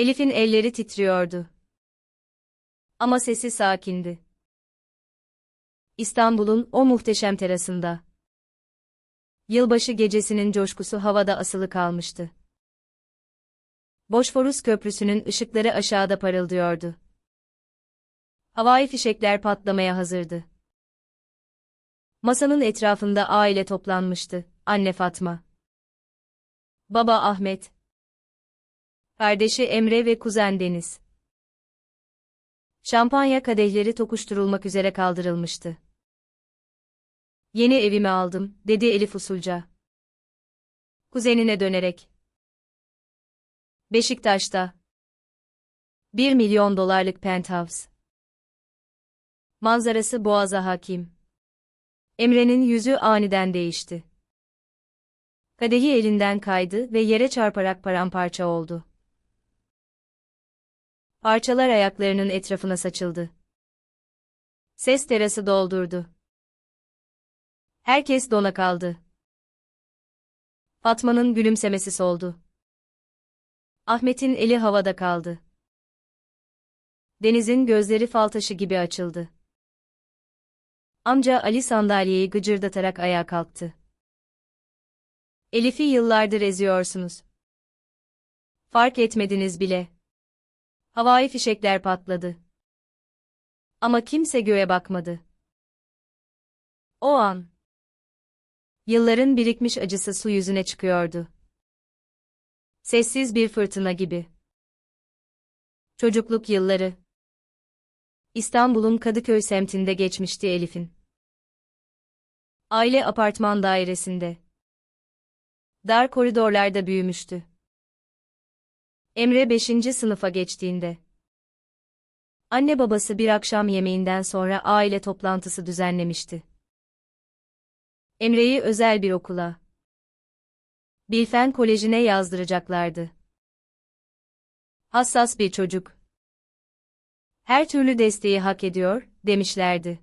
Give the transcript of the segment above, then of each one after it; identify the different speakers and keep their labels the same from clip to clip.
Speaker 1: Elif'in elleri titriyordu. Ama sesi sakindi. İstanbul'un o muhteşem terasında. Yılbaşı gecesinin coşkusu havada asılı kalmıştı. Boşforus Köprüsü'nün ışıkları aşağıda parıldıyordu. Havai fişekler patlamaya hazırdı. Masanın etrafında aile toplanmıştı. Anne Fatma. Baba Ahmet. Kardeşi Emre ve kuzen Deniz. Şampanya kadehleri tokuşturulmak üzere kaldırılmıştı. Yeni evimi aldım, dedi Elif usulca. Kuzenine dönerek. Beşiktaş'ta. 1 milyon dolarlık penthouse. Manzarası boğaza hakim. Emre'nin yüzü aniden değişti. Kadehi elinden kaydı ve yere çarparak paramparça oldu. Parçalar ayaklarının etrafına saçıldı. Ses terası doldurdu. Herkes dona kaldı. Fatma'nın gülümsemesi soldu. Ahmet'in eli havada kaldı. Deniz'in gözleri fal taşı gibi açıldı. Amca Ali sandalyeyi gıcırdatarak ayağa kalktı. Elif'i yıllardır eziyorsunuz. Fark etmediniz bile. Havai fişekler patladı. Ama kimse göğe bakmadı. O an. Yılların birikmiş acısı su yüzüne çıkıyordu. Sessiz bir fırtına gibi. Çocukluk yılları. İstanbul'un Kadıköy semtinde geçmişti Elif'in. Aile apartman dairesinde. Dar koridorlarda büyümüştü. Emre 5. sınıfa geçtiğinde. Anne babası bir akşam yemeğinden sonra aile toplantısı düzenlemişti. Emre'yi özel bir okula. Bilfen Koleji'ne yazdıracaklardı. Hassas bir çocuk. Her türlü desteği hak ediyor, demişlerdi.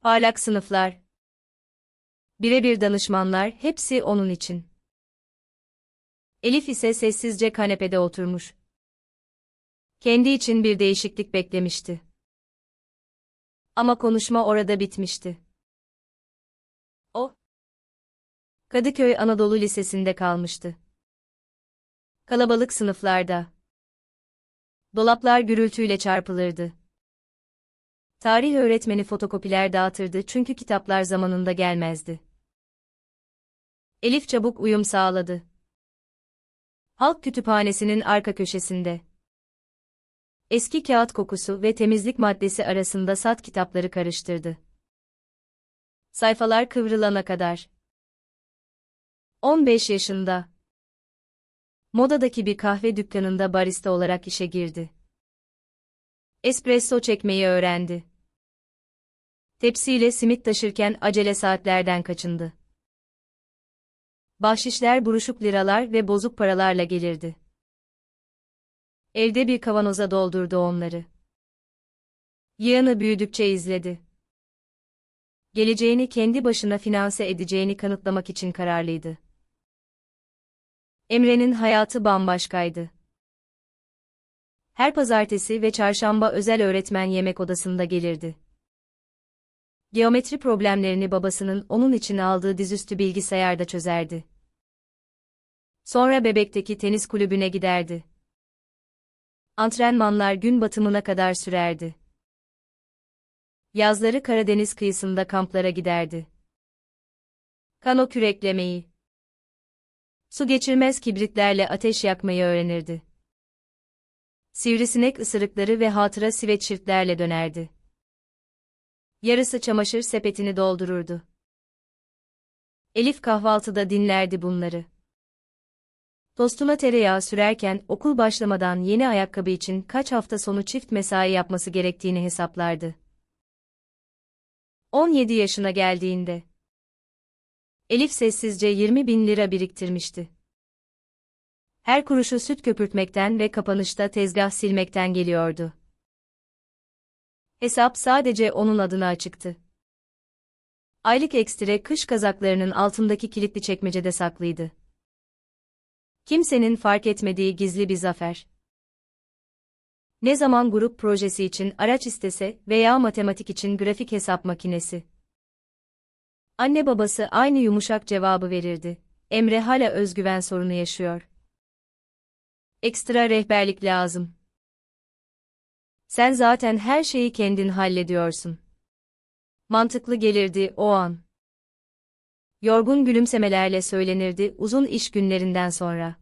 Speaker 1: Parlak sınıflar. Birebir danışmanlar hepsi onun için. Elif ise sessizce kanepede oturmuş. Kendi için bir değişiklik beklemişti. Ama konuşma orada bitmişti. O, Kadıköy Anadolu Lisesi'nde kalmıştı. Kalabalık sınıflarda. Dolaplar gürültüyle çarpılırdı. Tarih öğretmeni fotokopiler dağıtırdı çünkü kitaplar zamanında gelmezdi. Elif çabuk uyum sağladı. Halk kütüphanesinin arka köşesinde. Eski kağıt kokusu ve temizlik maddesi arasında sat kitapları karıştırdı. Sayfalar kıvrılana kadar. 15 yaşında. Modadaki bir kahve dükkanında barista olarak işe girdi. Espresso çekmeyi öğrendi. Tepsiyle simit taşırken acele saatlerden kaçındı. Bahşişler buruşuk liralar ve bozuk paralarla gelirdi. Evde bir kavanoza doldurdu onları. Yığını büyüdükçe izledi. Geleceğini kendi başına finanse edeceğini kanıtlamak için kararlıydı. Emre'nin hayatı bambaşkaydı. Her pazartesi ve çarşamba özel öğretmen yemek odasında gelirdi. Geometri problemlerini babasının onun için aldığı dizüstü bilgisayarda çözerdi. Sonra bebekteki tenis kulübüne giderdi. Antrenmanlar gün batımına kadar sürerdi. Yazları Karadeniz kıyısında kamplara giderdi. Kano küreklemeyi, su geçirmez kibritlerle ateş yakmayı öğrenirdi. Sivrisinek ısırıkları ve hatıra sivetçirtlerle dönerdi. Yarısı çamaşır sepetini doldururdu. Elif kahvaltıda dinlerdi bunları. Tostuna tereyağı sürerken okul başlamadan yeni ayakkabı için kaç hafta sonu çift mesai yapması gerektiğini hesaplardı. 17 yaşına geldiğinde Elif sessizce 20 bin lira biriktirmişti. Her kuruşu süt köpürtmekten ve kapanışta tezgah silmekten geliyordu. Hesap sadece onun adına açıktı. Aylık ekstre kış kazaklarının altındaki kilitli çekmecede saklıydı. Kimsenin fark etmediği gizli bir zafer. Ne zaman grup projesi için araç istese veya matematik için grafik hesap makinesi. Anne babası aynı yumuşak cevabı verirdi. Emre hala özgüven sorunu yaşıyor. Ekstra rehberlik lazım. Sen zaten her şeyi kendin hallediyorsun. Mantıklı gelirdi o an. Yorgun gülümsemelerle söylenirdi uzun iş günlerinden sonra.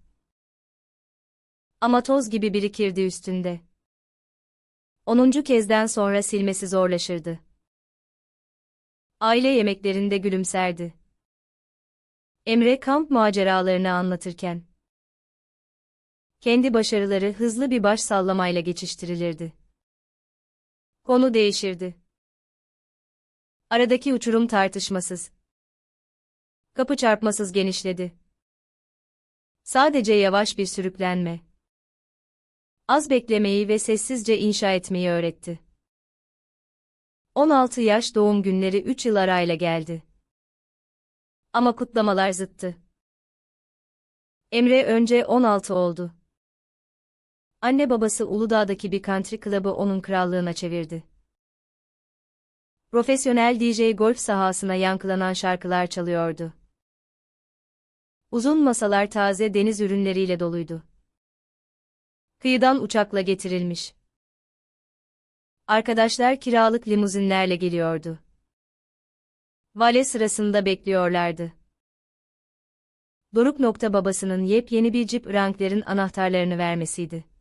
Speaker 1: Ama toz gibi birikirdi üstünde. Onuncu kezden sonra silmesi zorlaşırdı. Aile yemeklerinde gülümserdi. Emre kamp maceralarını anlatırken. Kendi başarıları hızlı bir baş sallamayla geçiştirilirdi. Konu değişirdi. Aradaki uçurum tartışmasız. Kapı çarpmasız genişledi. Sadece yavaş bir sürüklenme. Az beklemeyi ve sessizce inşa etmeyi öğretti. 16 yaş doğum günleri 3 yıl arayla geldi. Ama kutlamalar zıttı. Emre önce 16 oldu. Anne babası Uludağ'daki bir country club'ı onun krallığına çevirdi. Profesyonel DJ golf sahasına yankılanan şarkılar çalıyordu. Uzun masalar taze deniz ürünleriyle doluydu. Kıyıdan uçakla getirilmiş. Arkadaşlar kiralık limuzinlerle geliyordu. Vale sırasında bekliyorlardı. Doruk nokta babasının yepyeni bir Jeep Wrangler'in anahtarlarını vermesiydi.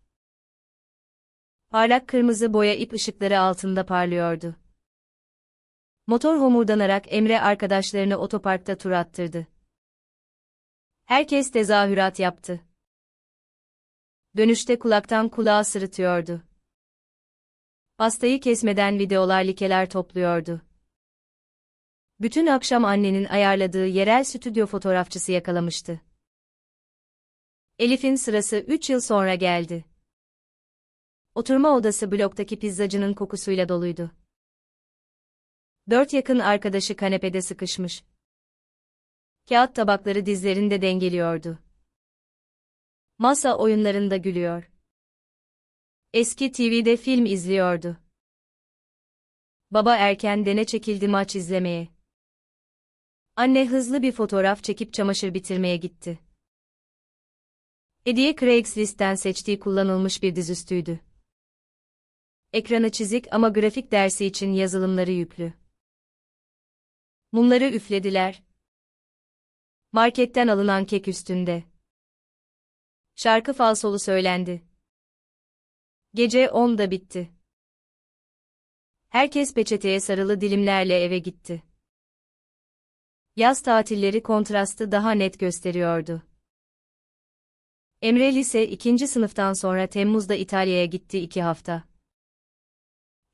Speaker 1: Parlak kırmızı boya ip ışıkları altında parlıyordu. Motor homurdanarak Emre arkadaşlarını otoparkta tur attırdı. Herkes tezahürat yaptı. Dönüşte kulaktan kulağa sırıtıyordu. Pastayı kesmeden videolar likeler topluyordu. Bütün akşam annenin ayarladığı yerel stüdyo fotoğrafçısı yakalamıştı. Elif'in sırası 3 yıl sonra geldi. Oturma odası bloktaki pizzacının kokusuyla doluydu. Dört yakın arkadaşı kanepede sıkışmış. Kağıt tabakları dizlerinde dengeliyordu. Masa oyunlarında gülüyor. Eski TV'de film izliyordu. Baba erken dene çekildi maç izlemeye. Anne hızlı bir fotoğraf çekip çamaşır bitirmeye gitti. Hediye Craigslist'ten seçtiği kullanılmış bir dizüstüydü. Ekranı çizik ama grafik dersi için yazılımları yüklü. Mumları üflediler. Marketten alınan kek üstünde. Şarkı falsolu söylendi. Gece 10'da bitti. Herkes peçeteye sarılı dilimlerle eve gitti. Yaz tatilleri kontrastı daha net gösteriyordu. Emre lise ikinci sınıftan sonra Temmuz'da İtalya'ya gitti iki hafta.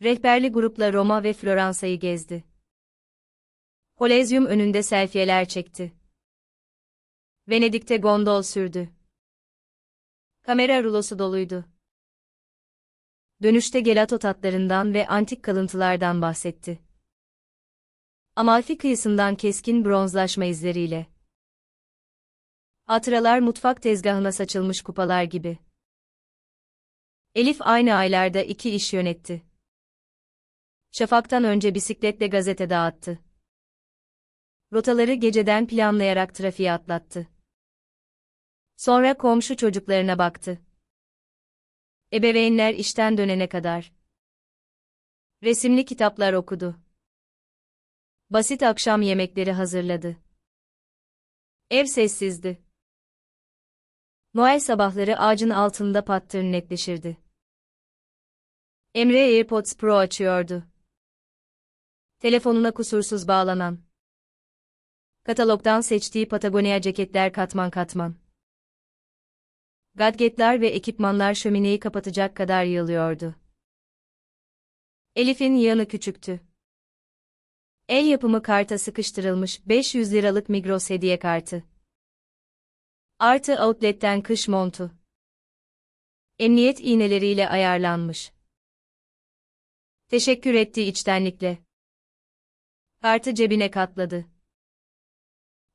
Speaker 1: Rehberli grupla Roma ve Floransa'yı gezdi. Kolezyum önünde selfieler çekti. Venedik'te gondol sürdü. Kamera rulosu doluydu. Dönüşte gelato tatlarından ve antik kalıntılardan bahsetti. Amalfi kıyısından keskin bronzlaşma izleriyle. Hatıralar mutfak tezgahına saçılmış kupalar gibi. Elif aynı aylarda iki iş yönetti. Şafaktan önce bisikletle gazete dağıttı. Rotaları geceden planlayarak trafiğe atlattı. Sonra komşu çocuklarına baktı. Ebeveynler işten dönene kadar. Resimli kitaplar okudu. Basit akşam yemekleri hazırladı. Ev sessizdi. Noel sabahları ağacın altında pattır netleşirdi. Emre AirPods Pro açıyordu. Telefonuna kusursuz bağlanan. Katalogdan seçtiği Patagonia ceketler katman katman. Gadgetler ve ekipmanlar şömineyi kapatacak kadar yığılıyordu. Elif'in yanı küçüktü. El yapımı karta sıkıştırılmış 500 liralık Migros hediye kartı. Artı outlet'ten kış montu. Emniyet iğneleriyle ayarlanmış. Teşekkür etti içtenlikle. Kartı cebine katladı.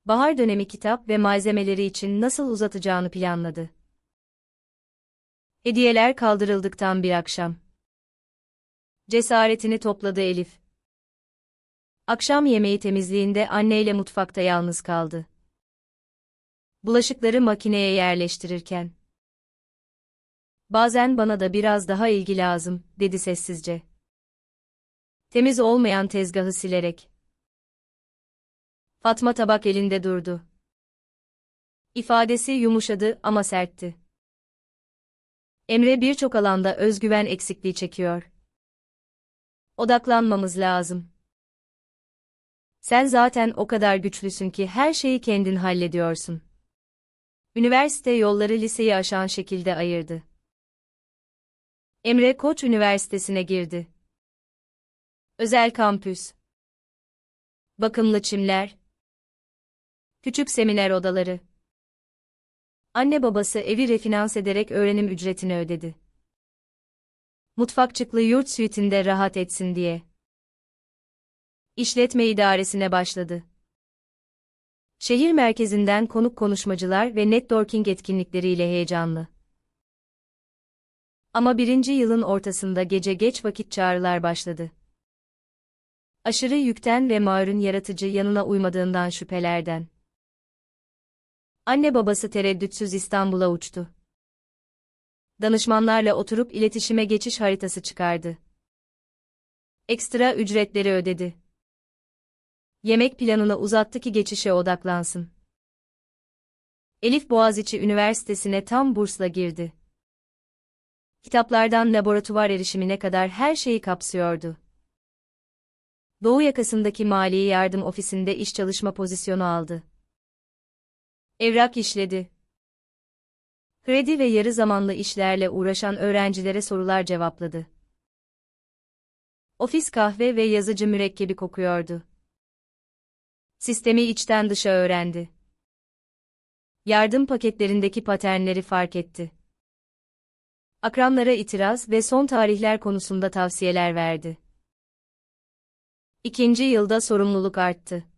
Speaker 1: Bahar dönemi kitap ve malzemeleri için nasıl uzatacağını planladı. Hediyeler kaldırıldıktan bir akşam. Cesaretini topladı Elif. Akşam yemeği temizliğinde anneyle mutfakta yalnız kaldı. Bulaşıkları makineye yerleştirirken. Bazen bana da biraz daha ilgi lazım, dedi sessizce. Temiz olmayan tezgahı silerek. Fatma tabak elinde durdu. İfadesi yumuşadı ama sertti. Emre birçok alanda özgüven eksikliği çekiyor. Odaklanmamız lazım. Sen zaten o kadar güçlüsün ki her şeyi kendin hallediyorsun. Üniversite yolları liseyi aşan şekilde ayırdı. Emre Koç Üniversitesi'ne girdi. Özel kampüs. Bakımlı çimler. Küçük seminer odaları. Anne babası evi refinans ederek öğrenim ücretini ödedi. Mutfakçıklı yurt suitinde rahat etsin diye. İşletme idaresine başladı. Şehir merkezinden konuk konuşmacılar ve networking etkinlikleriyle heyecanlı. Ama birinci yılın ortasında gece geç vakit çağrılar başladı. Aşırı yükten ve Maur'un yaratıcı yanına uymadığından şüphelerden. Anne babası tereddütsüz İstanbul'a uçtu. Danışmanlarla oturup iletişime geçiş haritası çıkardı. Ekstra ücretleri ödedi. Yemek planına uzattı ki geçişe odaklansın. Elif Boğaziçi Üniversitesi'ne tam bursla girdi. Kitaplardan laboratuvar erişimine kadar her şeyi kapsıyordu. Doğu yakasındaki mali yardım ofisinde iş çalışma pozisyonu aldı. Evrak işledi. Kredi ve yarı zamanlı işlerle uğraşan öğrencilere sorular cevapladı. Ofis kahve ve yazıcı mürekkebi kokuyordu. Sistemi içten dışa öğrendi. Yardım paketlerindeki paternleri fark etti. Akranlara itiraz ve son tarihler konusunda tavsiyeler verdi. İkinci yılda sorumluluk arttı.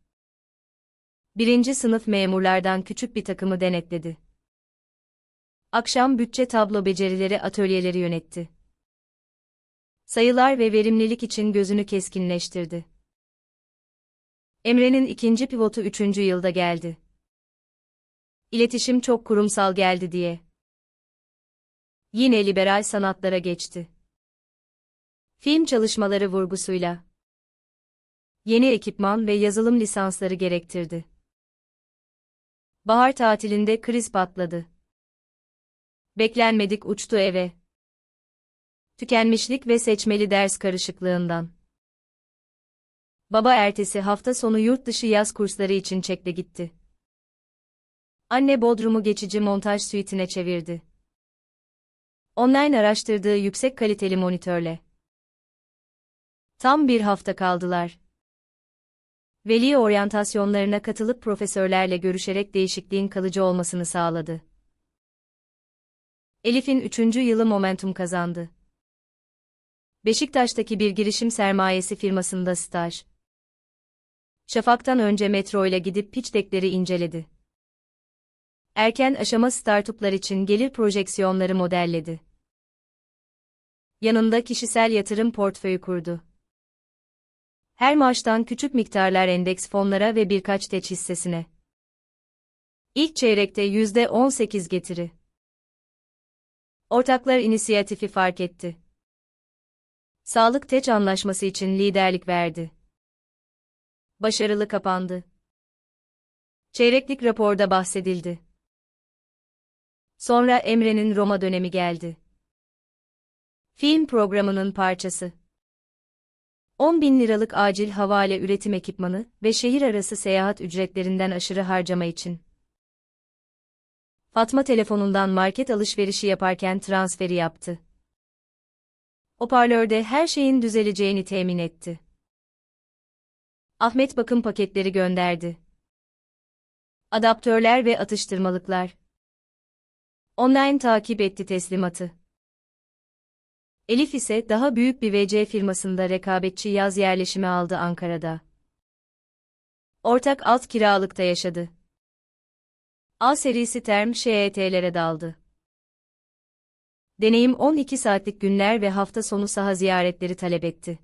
Speaker 1: Birinci sınıf memurlardan küçük bir takımı denetledi. Akşam bütçe tablo becerileri atölyeleri yönetti. Sayılar ve verimlilik için gözünü keskinleştirdi. Emre'nin ikinci pivotu üçüncü yılda geldi. İletişim çok kurumsal geldi diye. Yine liberal sanatlara geçti. Film çalışmaları vurgusuyla. Yeni ekipman ve yazılım lisansları gerektirdi. Bahar tatilinde kriz patladı. Beklenmedik uçtu eve. Tükenmişlik ve seçmeli ders karışıklığından. Baba ertesi hafta sonu yurt dışı yaz kursları için çekle gitti. Anne Bodrum'u geçici montaj suitine çevirdi. Online araştırdığı yüksek kaliteli monitörle. Tam bir hafta kaldılar. Veli oryantasyonlarına katılıp profesörlerle görüşerek değişikliğin kalıcı olmasını sağladı. Elif'in üçüncü yılı momentum kazandı. Beşiktaş'taki bir girişim sermayesi firmasında staj. Şafak'tan önce metro ile gidip pitch deckleri inceledi. Erken aşama startuplar için gelir projeksiyonları modelledi. Yanında kişisel yatırım portföyü kurdu. Her maaştan küçük miktarlar endeks fonlara ve birkaç teç hissesine. İlk çeyrekte %18 getiri. Ortaklar inisiyatifi fark etti. Sağlık teç anlaşması için liderlik verdi. Başarılı kapandı. Çeyreklik raporda bahsedildi. Sonra Emre'nin Roma dönemi geldi. Film programının parçası. 10 bin liralık acil havale üretim ekipmanı ve şehir arası seyahat ücretlerinden aşırı harcama için. Fatma telefonundan market alışverişi yaparken transferi yaptı. Hoparlörde her şeyin düzeleceğini temin etti. Ahmet bakım paketleri gönderdi. Adaptörler ve atıştırmalıklar. Online takip etti teslimatı. Elif ise daha büyük bir VC firmasında rekabetçi yaz yerleşimi aldı Ankara'da. Ortak alt kiralıkta yaşadı. A serisi term ŞET'lere daldı. Deneyim 12 saatlik günler ve hafta sonu saha ziyaretleri talep etti.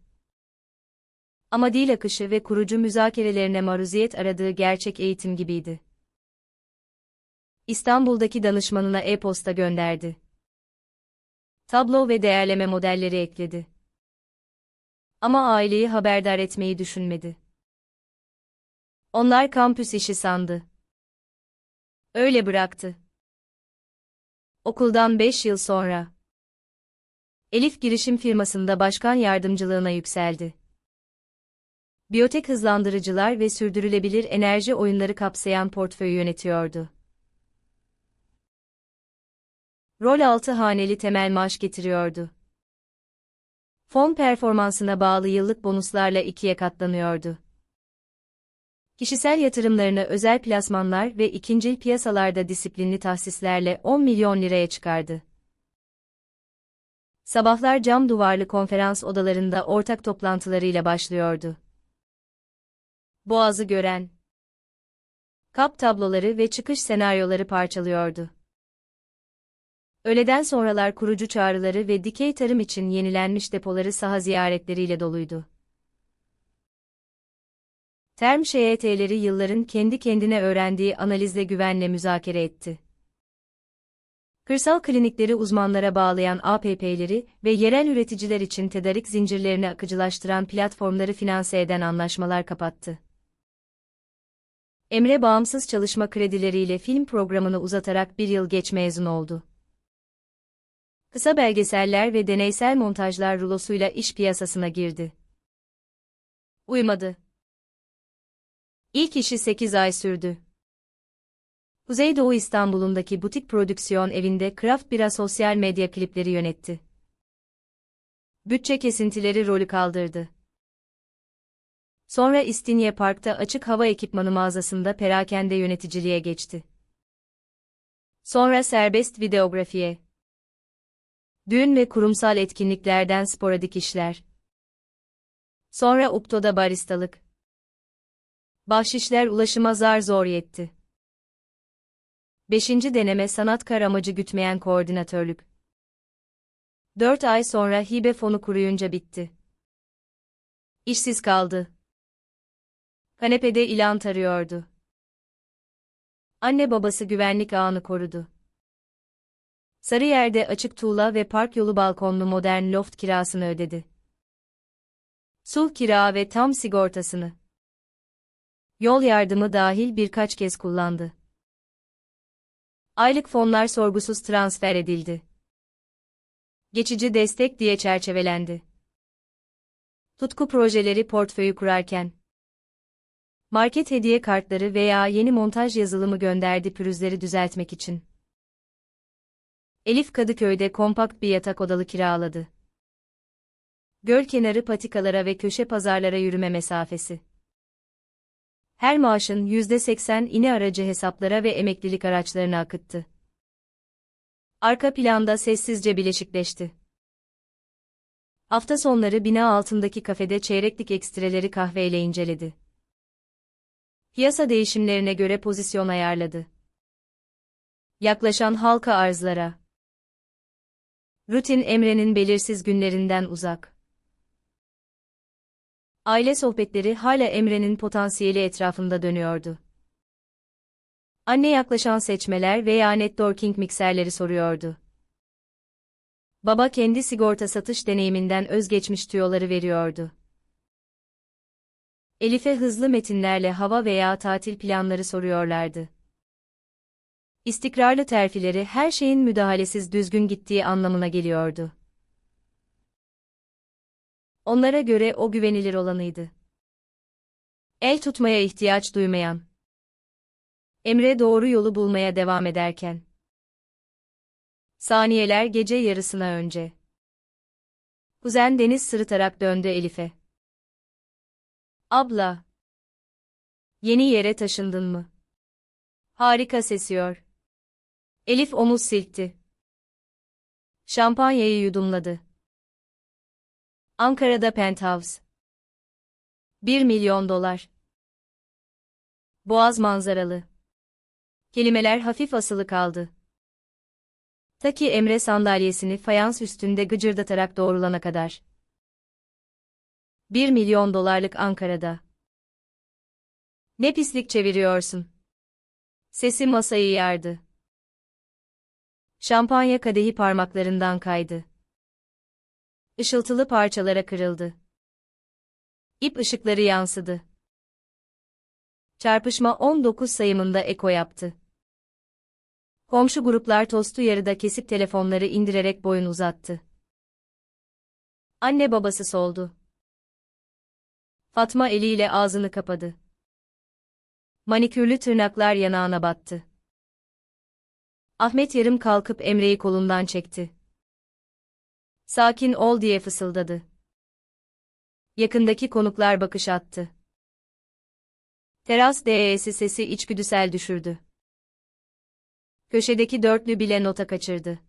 Speaker 1: Ama dil akışı ve kurucu müzakerelerine maruziyet aradığı gerçek eğitim gibiydi. İstanbul'daki danışmanına e-posta gönderdi. Tablo ve değerleme modelleri ekledi. Ama aileyi haberdar etmeyi düşünmedi. Onlar kampüs işi sandı. Öyle bıraktı. Okuldan 5 yıl sonra. Elif girişim firmasında başkan yardımcılığına yükseldi. Biyotek hızlandırıcılar ve sürdürülebilir enerji oyunları kapsayan portföyü yönetiyordu. Rol altı haneli temel maaş getiriyordu. Fon performansına bağlı yıllık bonuslarla ikiye katlanıyordu. Kişisel yatırımlarını özel plasmanlar ve ikincil piyasalarda disiplinli tahsislerle 10 milyon liraya çıkardı. Sabahlar cam duvarlı konferans odalarında ortak toplantılarıyla başlıyordu. Boğazı gören, kap tabloları ve çıkış senaryoları parçalıyordu. Öğleden sonralar kurucu çağrıları ve dikey tarım için yenilenmiş depoları saha ziyaretleriyle doluydu. Term ŞET'leri yılların kendi kendine öğrendiği analizle güvenle müzakere etti. Kırsal klinikleri uzmanlara bağlayan APP'leri ve yerel üreticiler için tedarik zincirlerini akıcılaştıran platformları finanse eden anlaşmalar kapattı. Emre bağımsız çalışma kredileriyle film programını uzatarak bir yıl geç mezun oldu. Kısa belgeseller ve deneysel montajlar rulosuyla iş piyasasına girdi. Uymadı. İlk işi 8 ay sürdü. Kuzeydoğu İstanbul'undaki butik prodüksiyon evinde Craft Bira sosyal medya klipleri yönetti. Bütçe kesintileri rolü kaldırdı. Sonra İstinye Park'ta açık hava ekipmanı mağazasında perakende yöneticiliğe geçti. Sonra serbest videografiye. Düğün ve kurumsal etkinliklerden sporadik işler. Sonra Ukto'da baristalık. Bahşişler ulaşıma zar zor yetti. Beşinci deneme sanatkar amacı gütmeyen koordinatörlük. Dört ay sonra hibe fonu kuruyunca bitti. İşsiz kaldı. Kanepede ilan tarıyordu. Anne babası güvenlik ağını korudu. Sarıyer'de açık tuğla ve park yolu balkonlu modern loft kirasını ödedi. Sulh kira ve tam sigortasını. Yol yardımı dahil birkaç kez kullandı. Aylık fonlar sorgusuz transfer edildi. Geçici destek diye çerçevelendi. Tutku projeleri portföyü kurarken market hediye kartları veya yeni montaj yazılımı gönderdi pürüzleri düzeltmek için. Elif Kadıköy'de kompakt bir yatak odalı kiraladı. Göl kenarı patikalara ve köşe pazarlara yürüme mesafesi. Her maaşın %80 ini aracı hesaplara ve emeklilik araçlarına akıttı. Arka planda sessizce bileşikleşti. Hafta sonları bina altındaki kafede çeyreklik ekstreleri kahveyle inceledi. Piyasa değişimlerine göre pozisyon ayarladı. Yaklaşan halka arzlara. Rutin Emre'nin belirsiz günlerinden uzak. Aile sohbetleri hala Emre'nin potansiyeli etrafında dönüyordu. Anne yaklaşan seçmeler veya networking mikserleri soruyordu. Baba kendi sigorta satış deneyiminden özgeçmiş tüyoları veriyordu. Elif'e hızlı metinlerle hava veya tatil planları soruyorlardı. İstikrarlı terfileri her şeyin müdahalesiz düzgün gittiği anlamına geliyordu. Onlara göre o güvenilir olanıydı. El tutmaya ihtiyaç duymayan. Emre doğru yolu bulmaya devam ederken. Saniyeler gece yarısına önce. Kuzen Deniz sırıtarak döndü Elif'e. Abla. Yeni yere taşındın mı? Harika sesiyor. Elif omuz silkti. Şampanyayı yudumladı. Ankara'da penthouse. 1 milyon dolar. Boğaz manzaralı. Kelimeler hafif asılı kaldı. Ta ki Emre sandalyesini fayans üstünde gıcırdatarak doğrulana kadar. 1 milyon dolarlık Ankara'da. Ne pislik çeviriyorsun? Sesi masayı yardı. Şampanya kadehi parmaklarından kaydı. Işıltılı parçalara kırıldı. İp ışıkları yansıdı. Çarpışma 19 sayımında eko yaptı. Komşu gruplar tostu yarıda kesip telefonları indirerek boyun uzattı. Anne babası soldu. Fatma eliyle ağzını kapadı. Manikürlü tırnaklar yanağına battı. Ahmet yarım kalkıp Emre'yi kolundan çekti. Sakin ol diye fısıldadı. Yakındaki konuklar bakış attı. Teras DE'si sesi içgüdüsel düşürdü. Köşedeki dörtlü bile nota kaçırdı.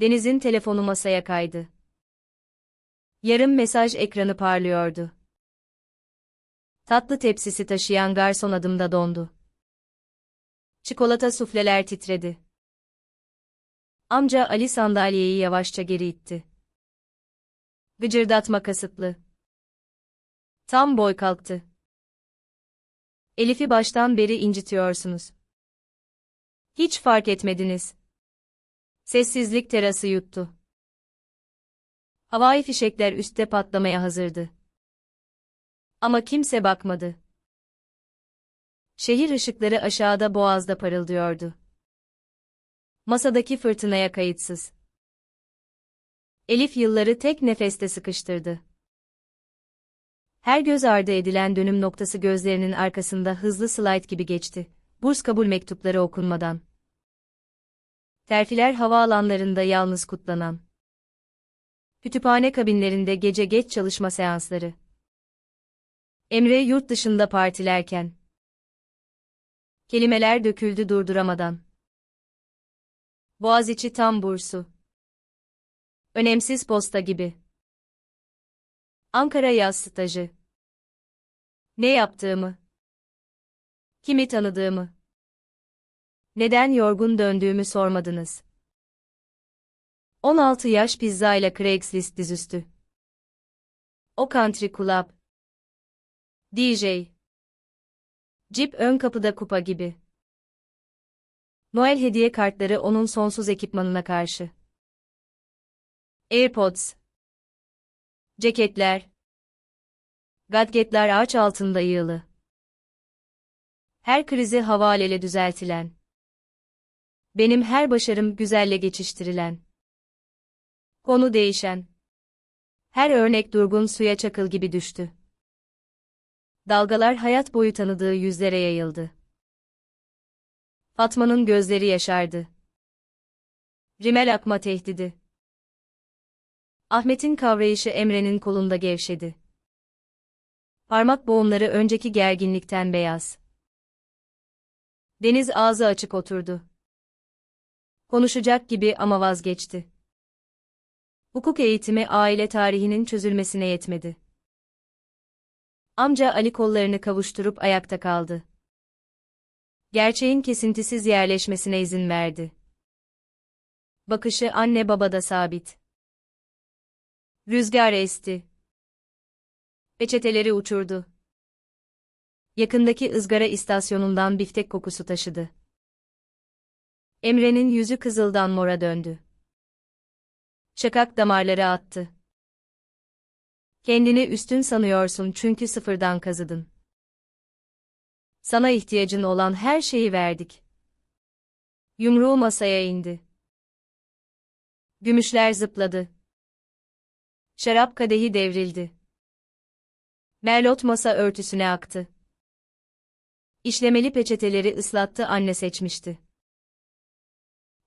Speaker 1: Deniz'in telefonu masaya kaydı. Yarım mesaj ekranı parlıyordu. Tatlı tepsisi taşıyan garson adımda dondu. Çikolata sufleler titredi. Amca Ali sandalyeyi yavaşça geri itti. Gıcırdatma kasıtlı. Tam boy kalktı. Elif'i baştan beri incitiyorsunuz. Hiç fark etmediniz. Sessizlik terası yuttu. Havai fişekler üstte patlamaya hazırdı. Ama kimse bakmadı. Şehir ışıkları aşağıda boğazda parıldıyordu. Masadaki fırtınaya kayıtsız. Elif yılları tek nefeste sıkıştırdı. Her göz ardı edilen dönüm noktası gözlerinin arkasında hızlı slide gibi geçti. Burs kabul mektupları okunmadan. Terfiler havaalanlarında yalnız kutlanan. Kütüphane kabinlerinde gece geç çalışma seansları. Emre yurt dışında partilerken. Kelimeler döküldü durduramadan. Boğaziçi tam bursu. Önemsiz posta gibi. Ankara yaz stajı. Ne yaptığımı. Kimi tanıdığımı. Neden yorgun döndüğümü sormadınız. 16 yaş pizza ile Craigslist dizüstü. O country club. DJ. Jeep ön kapıda kupa gibi. Noel hediye kartları onun sonsuz ekipmanına karşı. AirPods. Ceketler. Gadgetler ağaç altında yığılı. Her krizi havaleyle düzeltilen. Benim her başarım güzelle geçiştirilen. Konu değişen. Her örnek durgun suya çakıl gibi düştü. Dalgalar hayat boyu tanıdığı yüzlere yayıldı. Fatma'nın gözleri yaşardı. Rimel akma tehdidi. Ahmet'in kavrayışı Emre'nin kolunda gevşedi. Parmak boğumları önceki gerginlikten beyaz. Deniz ağzı açık oturdu. Konuşacak gibi ama vazgeçti. Hukuk eğitimi aile tarihinin çözülmesine yetmedi. Amca Ali kollarını kavuşturup ayakta kaldı. Gerçeğin kesintisiz yerleşmesine izin verdi. Bakışı anne babada sabit. Rüzgar esti. Peçeteleri uçurdu. Yakındaki ızgara istasyonundan biftek kokusu taşıdı. Emre'nin yüzü kızıldan mora döndü. Şakak damarları attı. Kendini üstün sanıyorsun çünkü sıfırdan kazıdın. Sana ihtiyacın olan her şeyi verdik. Yumruğu masaya indi. Gümüşler zıpladı. Şarap kadehi devrildi. Merlot masa örtüsüne aktı. İşlemeli peçeteleri ıslattı anne seçmişti.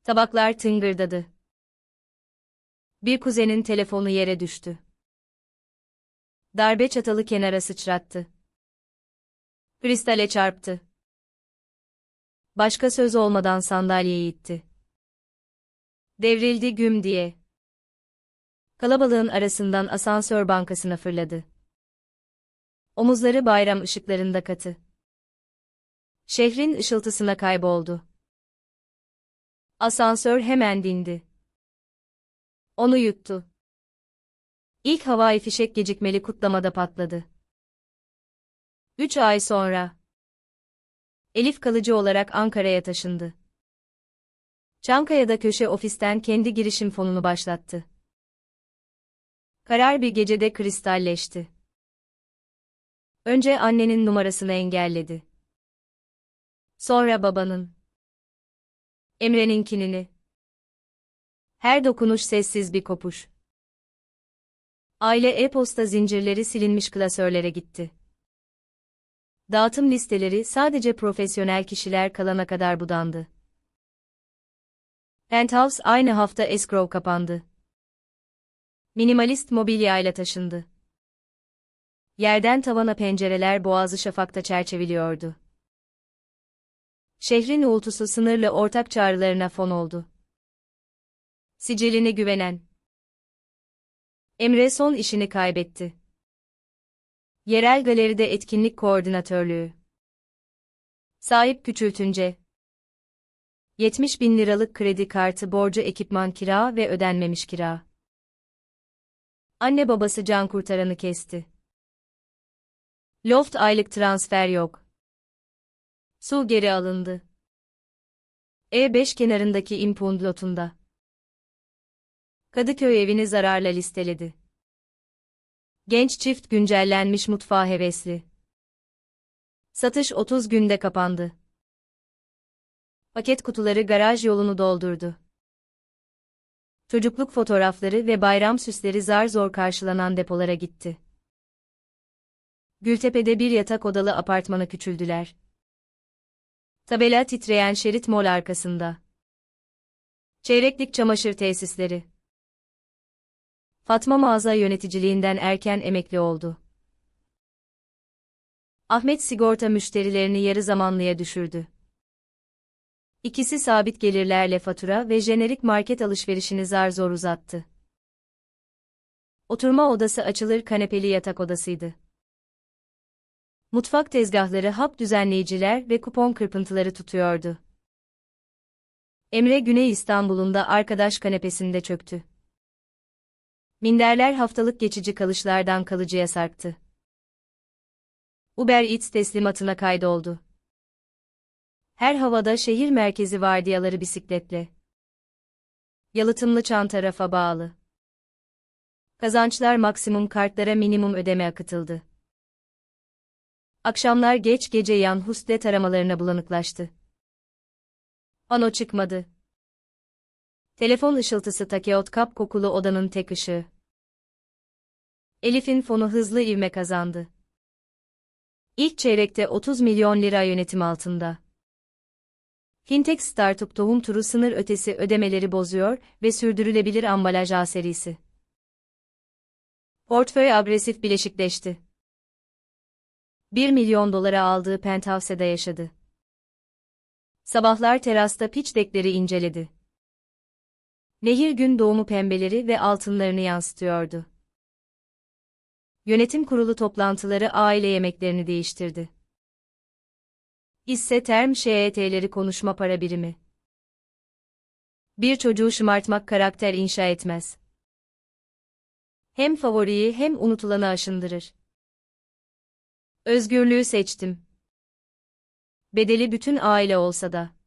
Speaker 1: Tabaklar tıngırdadı. Bir kuzenin telefonu yere düştü. Darbe çatalı kenara sıçrattı. Kristale çarptı. Başka söz olmadan sandalyeyi itti. Devrildi güm diye. Kalabalığın arasından asansör bankasına fırladı. Omuzları bayram ışıklarında katı. Şehrin ışıltısına kayboldu. Asansör hemen dindi. Onu yuttu. İlk havai fişek gecikmeli kutlamada patladı. Üç ay sonra. Elif kalıcı olarak Ankara'ya taşındı. Çankaya'da köşe ofisten kendi girişim fonunu başlattı. Karar bir gecede kristalleşti. Önce annenin numarasını engelledi. Sonra babanın. Emre'ninkinini. Her dokunuş sessiz bir kopuş. Aile e-posta zincirleri silinmiş klasörlere gitti. Dağıtım listeleri sadece profesyonel kişiler kalana kadar budandı. Penthouse aynı hafta escrow kapandı. Minimalist mobilya ile taşındı. Yerden tavana pencereler boğazı şafakta çerçeveliyordu. Şehrin uğultusu sınırlı ortak çağrılarına fon oldu. Siciline güvenen. Emre son işini kaybetti. Yerel galeride etkinlik koordinatörlüğü. Sahip küçültünce. 70 bin liralık kredi kartı borcu ekipman kira ve ödenmemiş kira. Anne babası can kurtaranı kesti. Loft aylık transfer yok. Su geri alındı. E5 kenarındaki impound lotunda. Kadıköy evini zararla listeledi. Genç çift güncellenmiş mutfağa hevesli. Satış 30 günde kapandı. Paket kutuları garaj yolunu doldurdu. Çocukluk fotoğrafları ve bayram süsleri zar zor karşılanan depolara gitti. Gültepe'de bir yatak odalı apartmana küçüldüler. Tabela titreyen şerit mol arkasında. Çeyreklik çamaşır tesisleri. Fatma mağaza yöneticiliğinden erken emekli oldu. Ahmet sigorta müşterilerini yarı zamanlıya düşürdü. İkisi sabit gelirlerle fatura ve jenerik market alışverişini zar zor uzattı. Oturma odası açılır kanepeli yatak odasıydı. Mutfak tezgahları hap düzenleyiciler ve kupon kırpıntıları tutuyordu. Emre Güney İstanbul'un da arkadaş kanepesinde çöktü. Minderler haftalık geçici kalışlardan kalıcıya sarktı. Uber Eats teslimatına kaydoldu. Her havada şehir merkezi vardiyaları bisikletle. Yalıtımlı çanta rafa bağlı. Kazançlar maksimum kartlara minimum ödeme akıtıldı. Akşamlar geç gece yan huslet aramalarına bulanıklaştı. Pano çıkmadı. Telefon ışıltısı takeot kap kokulu odanın tek ışığı. Elif'in fonu hızlı ivme kazandı. İlk çeyrekte 30 milyon lira yönetim altında. Fintech Startup tohum turu sınır ötesi ödemeleri bozuyor ve sürdürülebilir ambalaj A serisi. Portföy agresif bileşikleşti. 1 milyon dolara aldığı penthouse'da yaşadı. Sabahlar terasta piç dekleri inceledi. Nehir gün doğumu pembeleri ve altınlarını yansıtıyordu. Yönetim kurulu toplantıları aile yemeklerini değiştirdi. İsse term ŞET'leri konuşma para birimi. Bir çocuğu şımartmak karakter inşa etmez. Hem favoriyi hem unutulanı aşındırır. Özgürlüğü seçtim. Bedeli bütün aile olsa da.